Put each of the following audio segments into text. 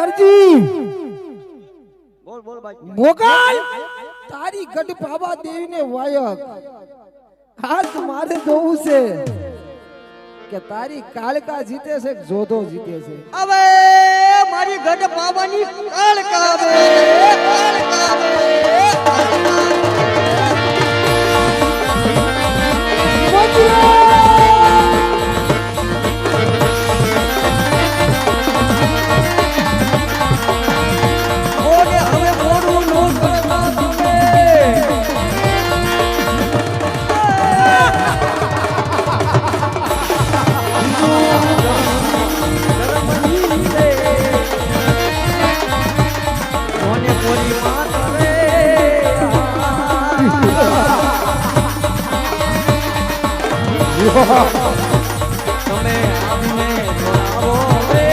હરજી બોલ બોલ ભાઈ. મોગલ! તારી ગઢ બાબા દેવીને વાયક. આજ મારે જોવું છે કે તારી કાળકા જીતે છે જોધો જીતે છે? હવે મારી ગઢ પાવાની કાળકા આવે કાળકા આવે તમે આમને બોલાવો રે.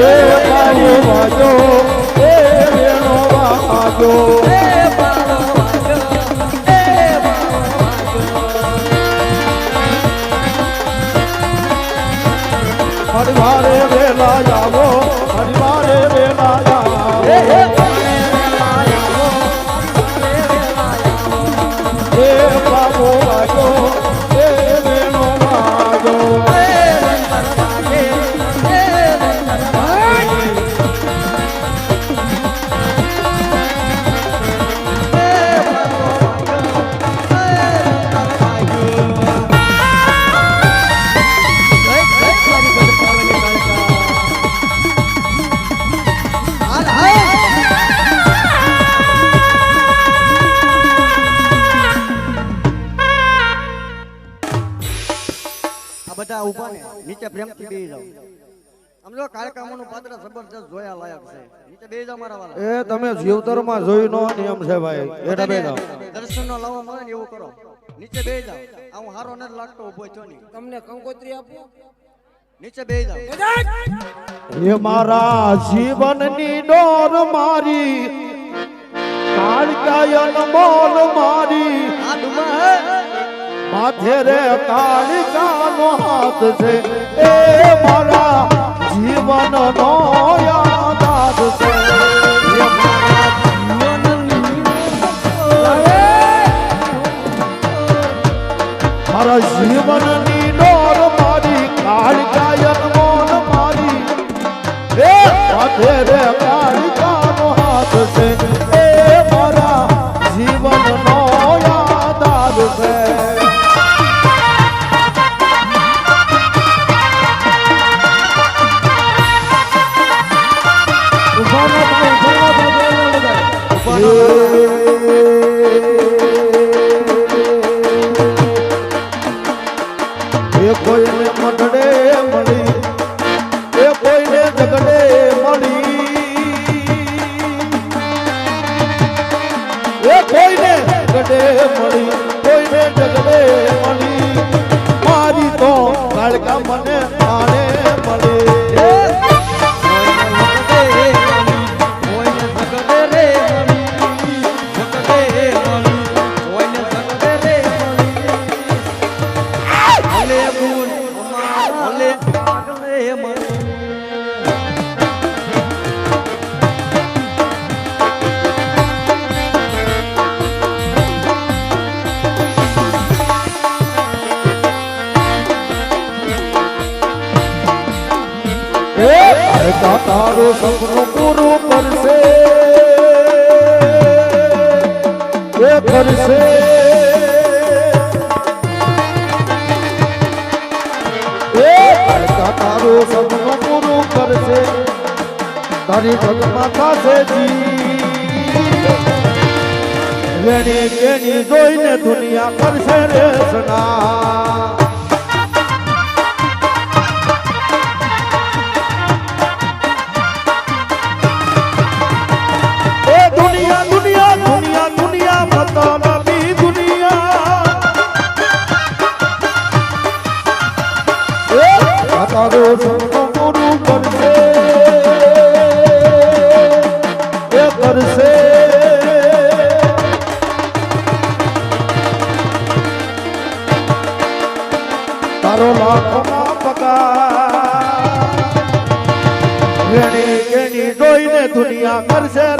એ બાબુ વાજો એ વેણો વાજો એ પરિવારે વેલા જાવો પરિવારે એ તમે જીવતરમાં જોઈ નો નિયમ છે ભાઈ. એટા બે જાઓ. દર્શન નો લાવો મળે ને એવું કરો. નીચે બે જાઓ. આ હું હારો નથી લાગતો ઊભો છો નહીં. તમને કંકોત્રી આપું? નીચે બે જાઓ. એ મારા જીવનની ડોર મારી કાળકાયન મોલ મારી. માથે રે કાળકાનો હાથ છે. એ મારા જીવન નો એ મારા જીવનની ઊભા કાળકા તારું સપનું પૂરું કરશે. એ કરશે. એ કાળકા તારું સપનું પૂરું કરશે. તારી જગમાં થશે જી. લેણી કેણી જોઈને દુનિયા કરશે રે સના. તારો સપનું પૂરું કરશે. એ કરશે. તારો લાખોમાં પગાર વેણી કેની જોઈને દુનિયા કરશે.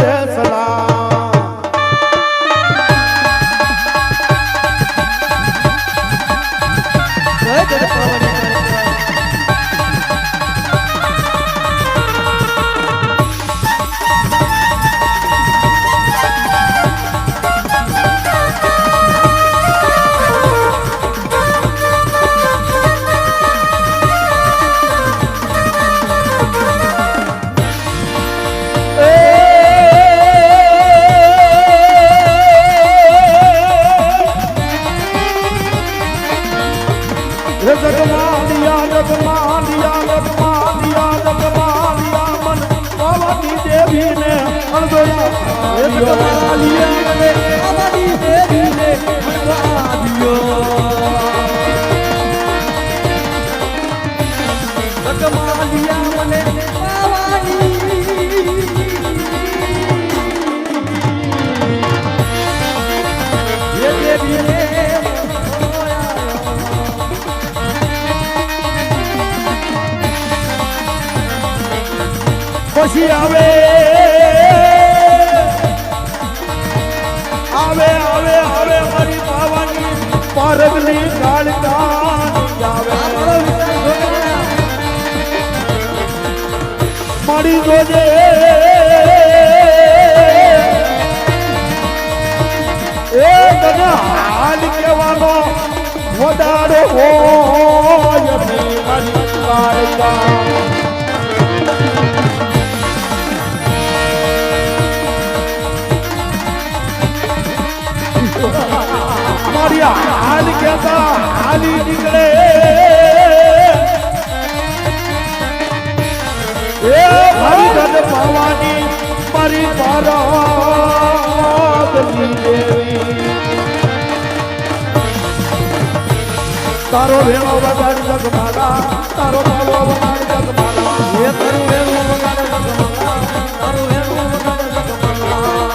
કાળકાની આવે મારી જોજે એ તને હાલ કહેવાનો વધારો હોય કાળકા મારી હાલ કેતા હાલી નીકળે. એ મારી ગદ પાવાની મારી તારો વેણો વગાડી જગ તારો બાબો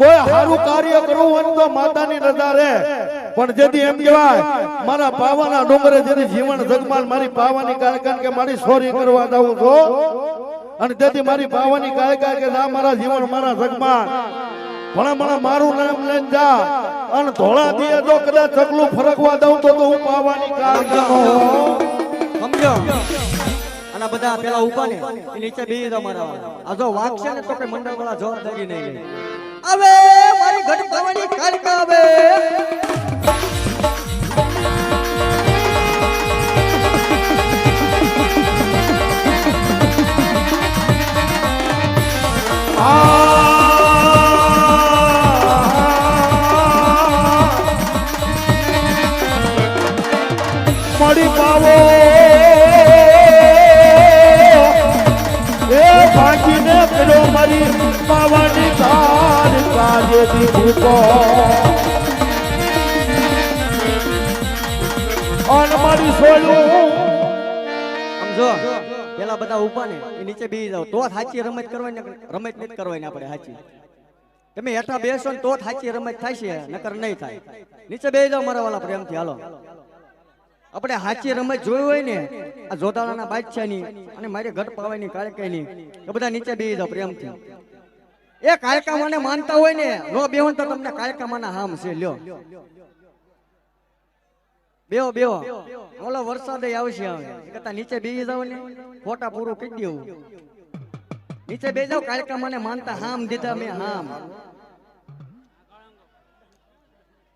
કોઈ સારું કાર્ય કરવું હોય તો માતાની રજા રે પણ જેથી એમ કહેવાય, મારા પાવાના ડુંગરે જેથી જીવન જગમાલ મારી પાવાની કારણ કે મારી સોરી કરવા જાઉં છો. અને તેથી મારી પાવાની કાળકા કે ના, મારા જીવન મારા જગમાલ. ભણા ભણા મારું નામ લઈને જા. અને ધોળા દીએ જો કદાચ ચકલું ફરકવા દઉં તો હું પાવાની કાળકાનો સમજો? અને બધા પેલા ઊભા નીચે બે તમારા આ જો વાગશે ને તો કઈ મંડળ વાળા જવાબદારી નહીં લે. આવે મારી ઘટ પાવાની કાળકા આવે. પાવાની કાર દીધું તો અન મારી સમજો પેલા બધા ઊભા ને, એ નીચે બેસી જાવ તો સાચી રમત કરવાની રમત નથી કરવાની આપણે સાચી તમે હેઠા બેસો ને તો સાચી રમત થાય છે, નકર નહીં થાય. નીચે બેસી જાવ મારા વાળા પ્રેમથી, હાલો. આપણે સાચી રમત જોઈ હોય ને, આ જોધાણાના બાદશાહની અને મારી ઘટ પાવાની નહીં એ બધા નીચે બેસી જાઓ પ્રેમથી. એ કાયકામાને મને માનતા હોય ને, નો બેહો તો તમને કાયકામાના હામ છે, લ્યો. બેહો બેહો. ઓલો વરસાદ આવશે હવે. કરતા નીચે બેસી જાવ ને. ફોટા પૂરું કહી દેવું. નીચે બે જાવ મને માનતા હામ દીધા મેં, હામ.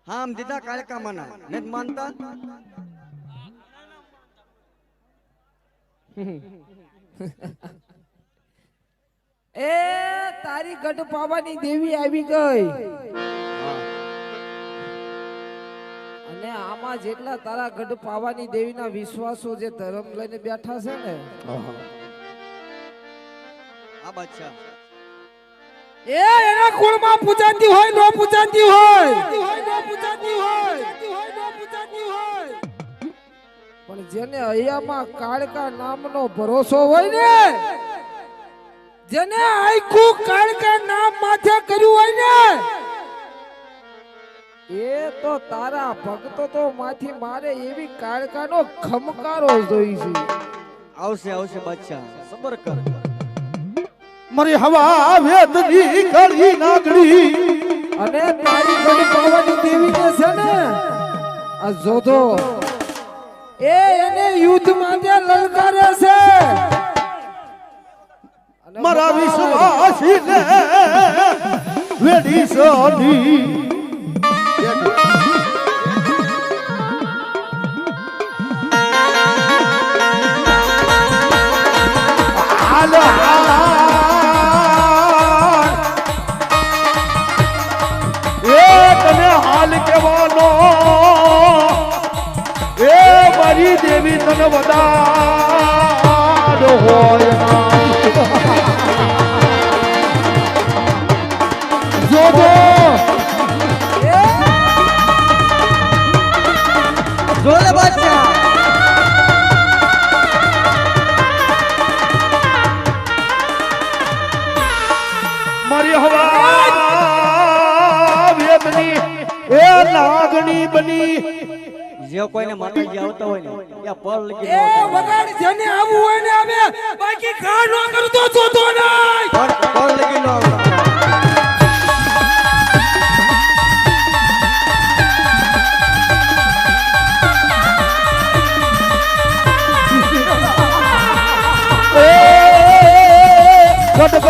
હામ દીધા કાયકામાના મના. નથી માનતા? એ તારી ગઢ પાવાની દેવી આવી ગઈ. અને આમાં જેટલા તારા ગઢ પાવાની દેવીના વિશ્વાસો જે ધર્મ લઈને બેઠા છે ને આ બાદશાહ. એ એના કુળમાં પૂજાતી હોય નો પૂજાતી હોય. પૂજાતી હોય પૂજાતી હોય પણ જેને અહીંયામાં કાળકા નામનો ભરોસો હોય ને જેને આખું કાળકા નામ માથે કર્યું હોય ને એ તો તારા ભક્તો તો માથી મારે એવી કાળકાનો ખમકારો જોઈ છે. આવશે આવશે બાદશાહ. સબર કર. મારી હવા વેદની કળી નાગડી. અને તારી ગઢ પાવાની દેવીને છે ને આ જોધો એ એને યુદ્ધ માટે લલકારે છે. મારા વિશ્વાસી ને વેડી સોઢી દેવી તને વધારો હોય.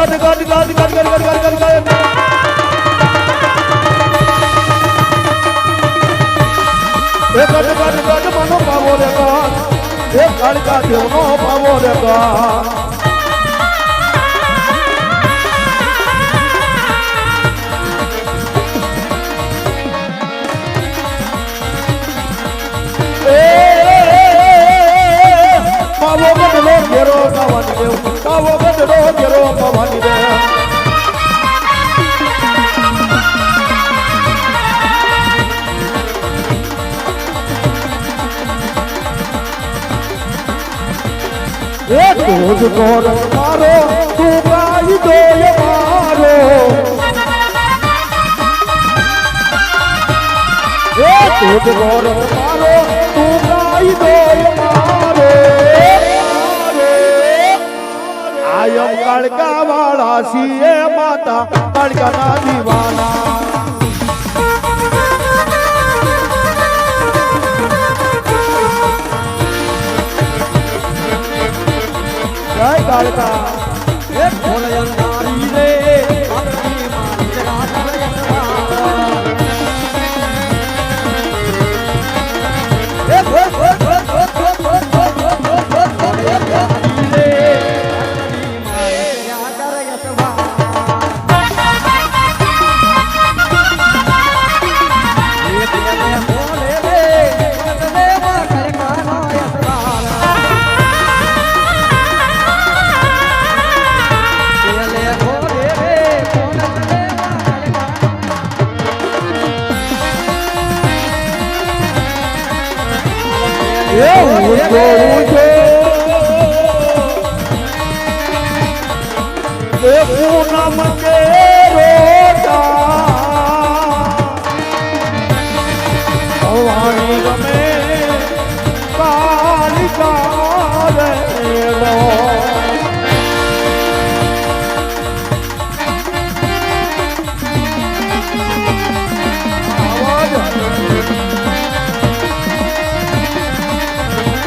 ગડ ગડ ગડ ગડ ગડ ગડ ગડ ગડ ગડ એ ગડ ગડ ગડ મનો પાવો રે ગા એ કાળકા દેવનો પાવો રે ગા એ પાવો ગડલો ઘેરો પાવાની દેવ પાવો ગડલો ઘેરો પાવાની રોજ કોર મારો? તું ગાઈ દો મારો રોજ કોર મારો? તું ગાઈ દો મારો. આયમ કડકા વાળા સીએ માતા કડકાના દીવાના. తాలూకా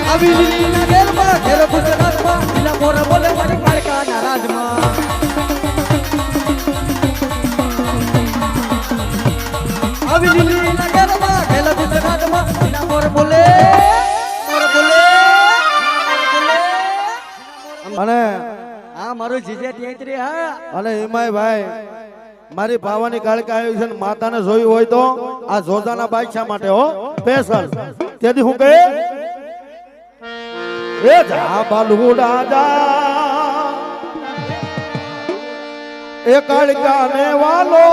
આવી લીલીના ઘેરમાં ઘેર ગુજરાતમાં લીલા મોર બોલે મારી કાળકાના રાજમાં આવી લીલીના ઘેરમાં ઘેર ગુજરાતમાં લીલા મોર બોલે અને હા મારું જીજે ત્યાં હા. અને હિમાય ભાઈ મારી ભાવાની કાળકા આવી છે માતાને જોયું હોય તો આ જોજાના બાદશાહ માટે હો સ્પેશલ તેથી હું કહે, એ જા બાલુ રાજા એ કાળકા ને વાલો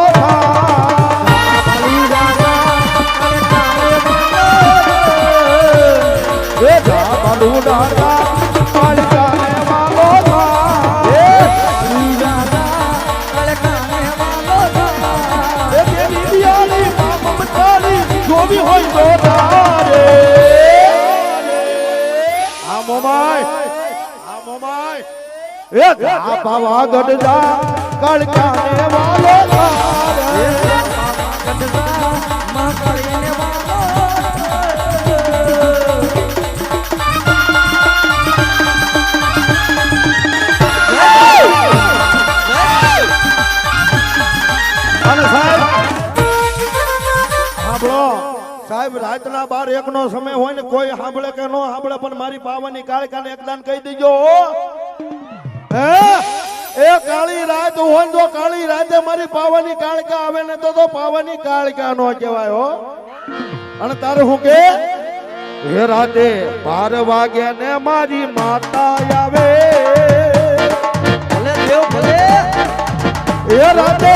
એ જા. બાલુ એ જા પાવા ગઢડા કાળકા ને વાલો સાહેબ રાતના બાર એક નો સમય હોય ને કોઈ સાંભળે કે નો સાંભળે પણ મારી પાવાની કાળકાને એકદાન કહી દેજો હો. એ કાળી રાત હોય તો કાળી રાતે મારી પાવાની કાળકા આવે ને તો પાવાની કાળકા નો કહેવાય, હો. અને તારે હું કે? હે રાતે બાર વાગ્યા ને મારી માતા આવે. ભલે દેવ, ભલે. રાતે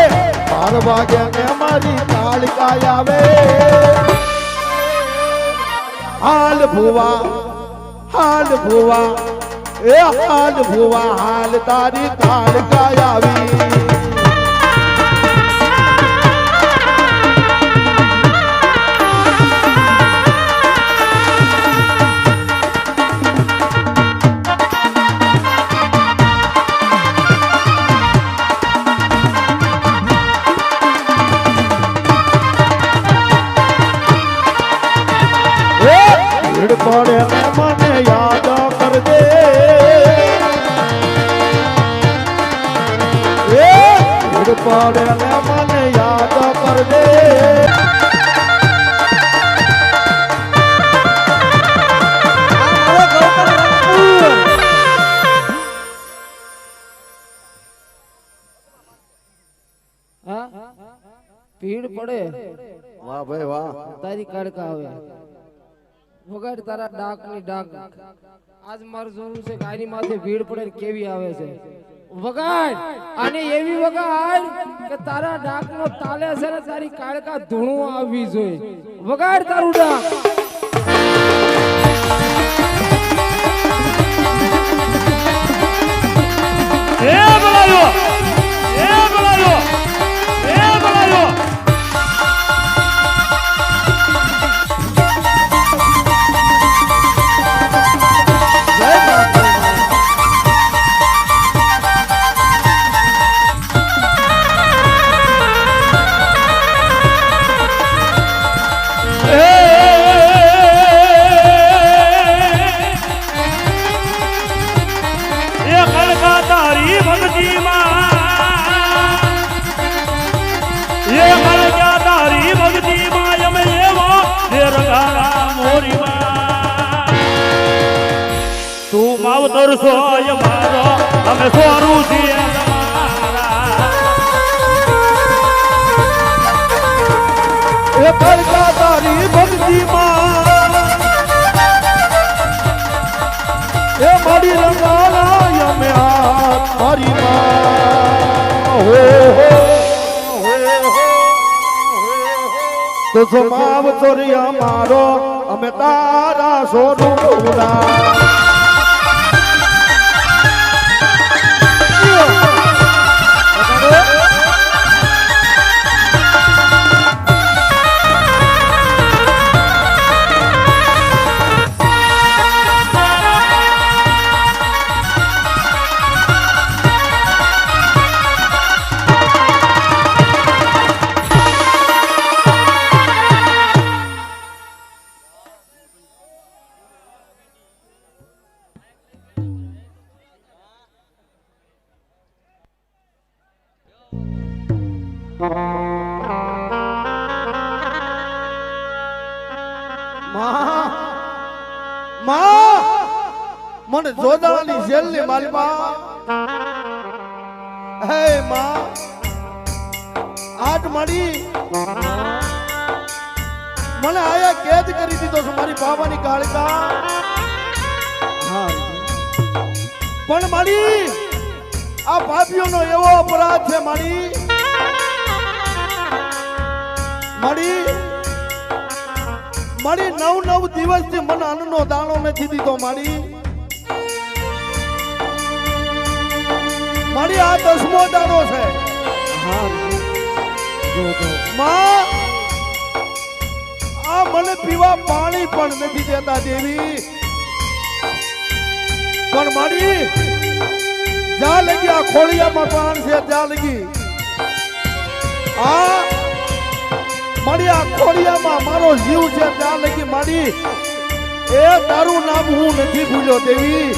બાર વાગ્યા ને મારી કાળકા આવે. હાલ ભુવા હાલ ભુવા. એ હાલ ભુવા હાલ તારી કાળકા આવી પડે ને મને યાદ કરજે ભીડ પડે. વાહ ભાઈ વાહ. તારી કાળકા આવે વગાડ તારા ડાકની ડાક. આજ મારું જોવું છે કે માથે ભીડ પડે કેવી આવે છે. વગાડ. અને એવી વગાડ કે તારા ડાક નો તાલે છે ને તારી કાળકા ધૂણું આવવી જોઈએ. વગાડ તારું ડાક. એ બોલાયો છો એ મારો, અમે સોરું છીએ. એ કાળકા તારી ભક્તિમાં. એ મારી રંગાળા અમે તો સમાવ ચોરિયા મારો, અમે તારા સોરુડા માં આ પાપીઓનો એવો અપરાધ છે મારી મારી મારી નવ નવ દિવસથી મને અન્નનો દાણો નથી દીધો મારી મારી આ દસમો દાણો છે. માં આ મને પીવા પાણી પણ નથી દેતા દેવી. પણ મારી જ્યાં લગી આ ખોળિયામાં પ્રાણ છે ત્યાં લગી. આ મારી આ ખોળિયામાં મારો જીવ છે ત્યાં લગી મારી. એ તારું નામ હું નથી ભૂલ્યો દેવી.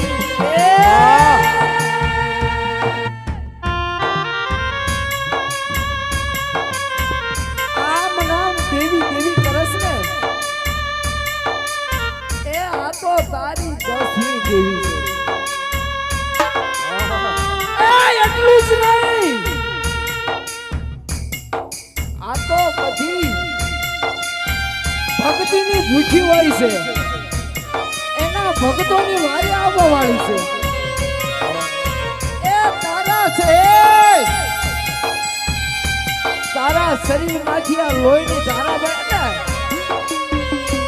આ લોહીની ધારા બને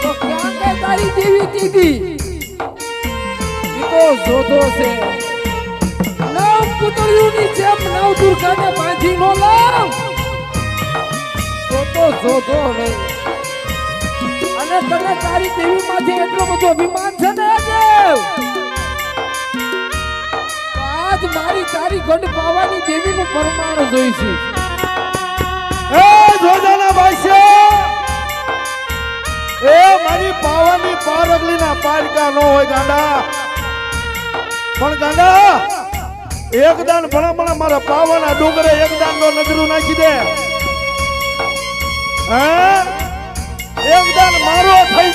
તો ક્યાં કે તારી જેવી દીદી ઈ જોધો છે. નવ પુતળીઓની જેમ નવ દુર્ગાને બાંધી નો લાવ તો તો જોધો નહીં અને તને તારી દેવી માંથી એટલો બધો અભિમાન છે ને, દેવ? આજ મારી તારી ગંડ પાવાની દેવીનું પરમાણ જોઈશું. એ જોજાના ભાઈશે એ મારી પાવાની પારગલીના પારકા ન હોય પણ ગાંડા, એક દાન ભણા ભણા મારા ડુંગરે એકદાન નો નજરું નાખી દે. હે? એકદાન મારો થઈ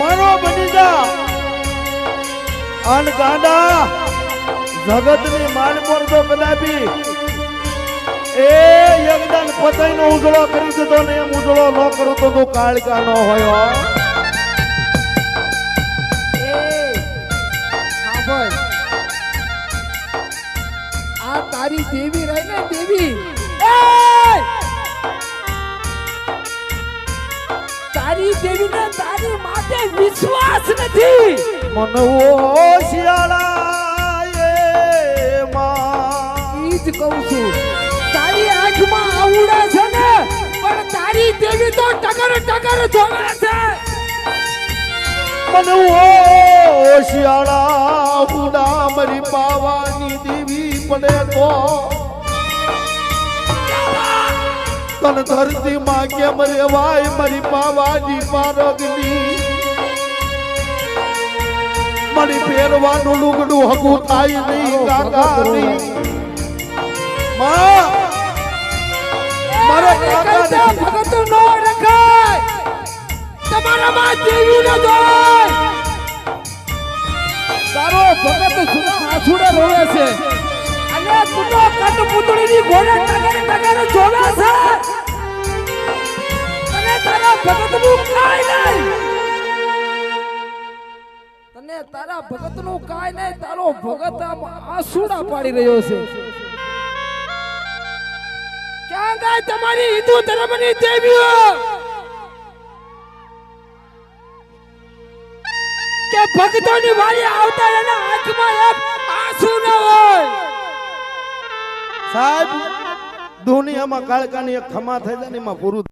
મારો બની જા. અન જગતની માલપોર તો કદાપી એ યજ્ઞાન પતંગનો ઉજળો કરી દીધો ને એમ ઉજળો ન કરું તો તું કાળકા ન હોય આ તારી દેવી રહી ને દેવી! તારી દેવી ને તારી માથે વિશ્વાસ નથી. મને દેવી તો ટકર ટકર જોવે છે. મને ઓ શિયાળા ઉડા મરી પાવાની દેવી પડે તો. તન ધરતી માં કેમ રેવાય મરી પાવાની પારગની મરી પહેરવાનું લુગડું હગું થાય નહીં કાકાની માં! મારો કાકા ભગત નો રખાય. તમારામાં દેવી ન જાય. તારો ભગત આસુડે રોવે છે. અને તું કટ પુતળી ની ઘોડે ટગર ટગર જોવે છે. અને તારા ભગતનું કાંઈ નહીં. તને તારા ભગતનું કાઈ નહીં. તારો ભગત આમ આસુડા પાડી રહ્યો છે. ગાય તમારી હિન્દુ ધર્મની દેવીઓ. કે ભક્તોની વારી આવતા એના આંખમાં એમ આંસુ ન હોય. સાહેબ, દુનિયામાં કાળકાની એક ખમા થઈ જાય એમાં પૂરું